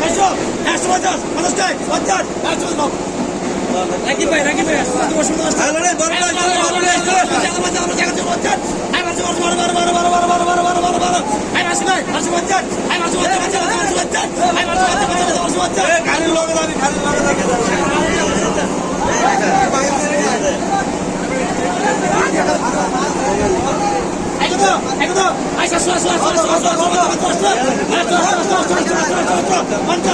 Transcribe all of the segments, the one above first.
Let's go. একশো পঞ্চাশ পঞ্চাশ একশো পঞ্চাশ একশো গায় একশো গায় পঞ্চাশ আমার একশো গায় একশো একশো পঞ্চাশ পঞ্চাশ গায় পঞ্চাশ একশো বাবু রাকিব ভাই রাকিব ভাই একশো বসে বসে খালি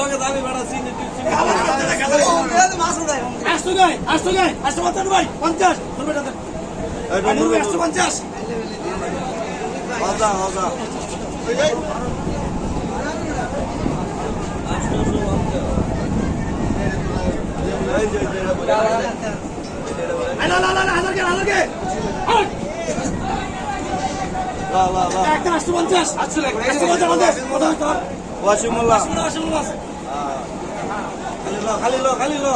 লগে দাবি বাড়া সিনে তুই সিনে আচ্ছা লাগে 150 ওয়াসিমুল্লাহ। খালি লো খালি লো খালি লো।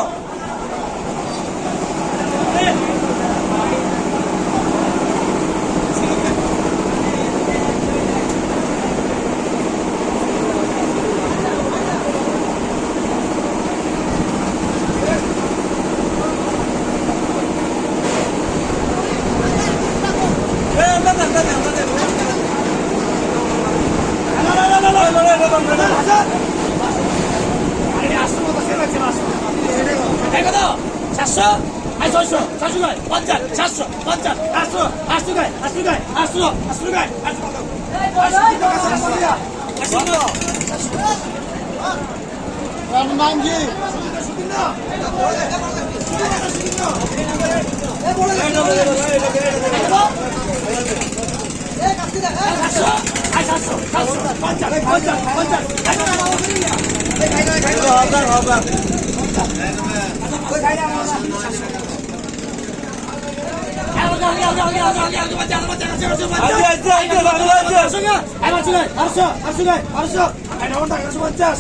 সাতশো আই ছয়শো ছয়শো গায় পঞ্চাশ সাতশো পঞ্চাশ আটশো আটশো গায় আটশো গায় আটশো আটশো গায় নাম আটশো আটশো আটশো আটশো পঞ্চাশ